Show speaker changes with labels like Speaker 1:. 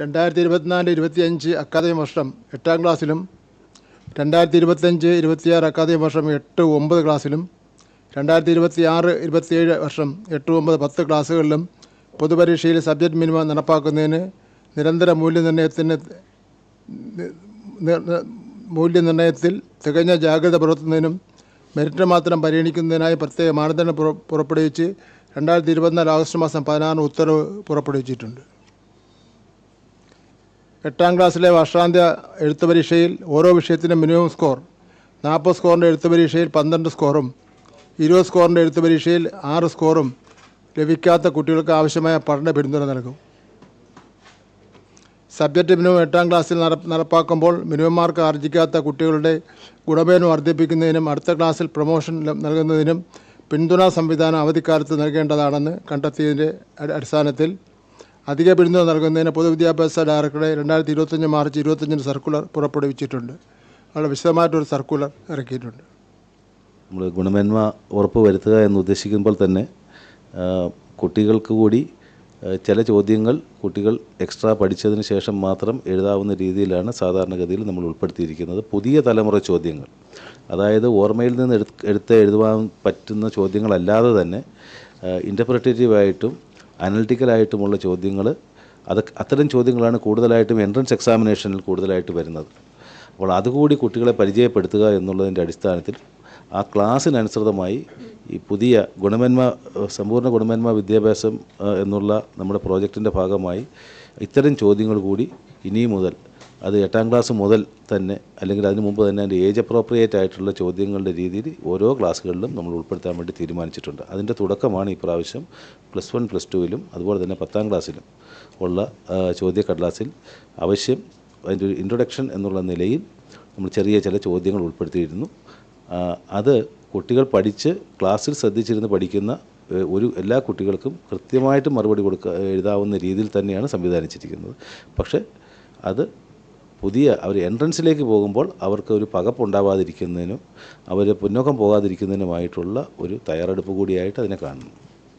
Speaker 1: രണ്ടായിരത്തി ഇരുപത്തിനാല് ഇരുപത്തിയഞ്ച് അക്കാദമി വർഷം എട്ടാം ക്ലാസ്സിലും രണ്ടായിരത്തി ഇരുപത്തഞ്ച് ഇരുപത്തിയാറ് അക്കാദമി വർഷം എട്ട് ഒമ്പത് ക്ലാസ്സിലും രണ്ടായിരത്തി ഇരുപത്തി ആറ് ഇരുപത്തിയേഴ് വർഷം എട്ട് ഒമ്പത് പത്ത് ക്ലാസ്സുകളിലും പൊതുപരീക്ഷയിൽ സബ്ജക്റ്റ് മിനിമം നടപ്പാക്കുന്നതിന് നിരന്തര മൂല്യനിർണയത്തിന് മൂല്യനിർണയത്തിൽ തികഞ്ഞ ജാഗ്രത പുലർത്തുന്നതിനും മെറിറ്റ് മാത്രം പരിഗണിക്കുന്നതിനായി പ്രത്യേക മാനദണ്ഡം പുറ- പുറപ്പെടുവിച്ച് രണ്ടായിരത്തി ഇരുപത്തിനാല് ആഗസ്റ്റ് മാസം പതിനാറിന് ഉത്തരവ് പുറപ്പെടുവിച്ചിട്ടുണ്ട്. എട്ടാം ക്ലാസ്സിലെ വർഷാന്ത്യ എഴുത്ത് പരീക്ഷയിൽ ഓരോ വിഷയത്തിന്റെ മിനിമം സ്കോർ നാൽപ്പത് സ്കോറിന്റെ എഴുത്ത് പരീക്ഷയിൽ പന്ത്രണ്ട് സ്കോറും ഇരുപത് സ്കോറിന്റെ എഴുത്ത് പരീക്ഷയിൽ ആറ് സ്കോറും ലഭിക്കാത്ത കുട്ടികൾക്ക് ആവശ്യമായ പഠന പിന്തുണ നൽകും. സബ്ജക്റ്റ് മിനിമം എട്ടാം ക്ലാസ്സിൽ നട- നടപ്പാക്കുമ്പോൾ മിനിമം മാർക്ക് ആർജിക്കാത്ത കുട്ടികളുടെ ഗുണമേന്മ വർദ്ധിപ്പിക്കുന്നതിനും അടുത്ത ക്ലാസ്സിൽ പ്രൊമോഷൻ നൽകുന്നതിനും പിന്തുണാ സംവിധാനം അവധിക്കാലത്ത് നൽകേണ്ടതാണെന്ന് കണ്ടെത്തിയതിന്റെ അടി- അടിസ്ഥാനത്തിൽ അധിക ബിരുദം നൽകുന്നതിന് പൊതുവിദ്യാഭ്യാസ ഡയറക്ടറെ രണ്ടായിരത്തി ഇരുപത്തഞ്ച് മാർച്ച് ഇരുപത്തഞ്ചിന് സർക്കുലർ പുറപ്പെടുവിച്ചിട്ടുണ്ട്. അവിടെ വിശദമായിട്ടൊരു സർക്കുലർ ഇറക്കിയിട്ടുണ്ട്.
Speaker 2: നമ്മൾ ഗുണമേന്മ ഉറപ്പ് വരുത്തുക എന്ന് ഉദ്ദേശിക്കുമ്പോൾ തന്നെ കുട്ടികൾക്ക് കൂടി ചില ചോദ്യങ്ങൾ കുട്ടികൾ എക്സ്ട്രാ പഠിച്ചതിന് ശേഷം മാത്രം എഴുതാവുന്ന രീതിയിലാണ് സാധാരണഗതിയിൽ നമ്മൾ ഉൾപ്പെടുത്തിയിരിക്കുന്നത്. പുതിയ തലമുറ ചോദ്യങ്ങൾ. അതായത് ഓർമ്മയിൽ നിന്ന് എടുത്ത് എഴുതുവാൻ പറ്റുന്ന ചോദ്യങ്ങളല്ലാതെ തന്നെ ഇന്റർപ്രറ്റേറ്റീവായിട്ടും അനലിറ്റിക്കലായിട്ടുമുള്ള ചോദ്യങ്ങൾ അത് അത്തരം ചോദ്യങ്ങളാണ് കൂടുതലായിട്ടും എൻട്രൻസ് എക്സാമിനേഷനിൽ കൂടുതലായിട്ട് വരുന്നത്. അപ്പോൾ അതുകൂടി കുട്ടികളെ പരിചയപ്പെടുത്തുക എന്നുള്ളതിന്റെ അടിസ്ഥാനത്തിൽ ആ ക്ലാസ്സിനനുസൃതമായി ഈ പുതിയ ഗുണമേന്മ സമ്പൂർണ ഗുണമേന്മ വിദ്യാഭ്യാസം എന്നുള്ള നമ്മുടെ പ്രോജക്റ്റിന്റെ ഭാഗമായി ഇത്തരം ചോദ്യങ്ങൾ കൂടി ഇനി മുതൽ അത് എട്ടാം ക്ലാസ് മുതൽ തന്നെ അല്ലെങ്കിൽ അതിനു മുമ്പ് തന്നെ അതിന്റെ ഏജ് അപ്രോപ്രിയേറ്റ് ആയിട്ടുള്ള ചോദ്യങ്ങളുടെ രീതിയിൽ ഓരോ ക്ലാസ്സുകളിലും നമ്മൾ ഉൾപ്പെടുത്താൻ വേണ്ടി തീരുമാനിച്ചിട്ടുണ്ട്. അതിന്റെ തുടക്കമാണ് ഈ പ്രാവശ്യം പ്ലസ് വൺ പ്ലസ് ടുവിലും അതുപോലെ തന്നെ പത്താം ക്ലാസ്സിലും ഉള്ള ചോദ്യ ചോദ്യക്കടലാസിൽ ആവശ്യം അതിന്റെ ഒരു ഇൻട്രൊഡക്ഷൻ എന്നുള്ള നിലയിൽ നമ്മൾ ചെറിയ ചില ചോദ്യങ്ങൾ ഉൾപ്പെടുത്തിയിരുന്നു. അത് കുട്ടികൾ പഠിച്ച് ക്ലാസ്സിൽ ശ്രദ്ധിച്ചിരുന്ന് പഠിക്കുന്ന ഒരു എല്ലാ കുട്ടികൾക്കും കൃത്യമായിട്ട് മറുപടി കൊടുക്കുക എഴുതാവുന്ന രീതിയിൽ തന്നെയാണ് സംവിധാനിച്ചിരിക്കുന്നത്. പക്ഷേ അത് പുതിയ അവർ എൻട്രൻസിലേക്ക് പോകുമ്പോൾ അവർക്ക് ഒരു പകപ്പുണ്ടാവാതിരിക്കുന്നതിനും അവർ പിന്നോക്കം പോകാതിരിക്കുന്നതിനുമായിട്ടുള്ള ഒരു തയ്യാറെടുപ്പ് കൂടിയായിട്ട് അതിനെ കാണുന്നു.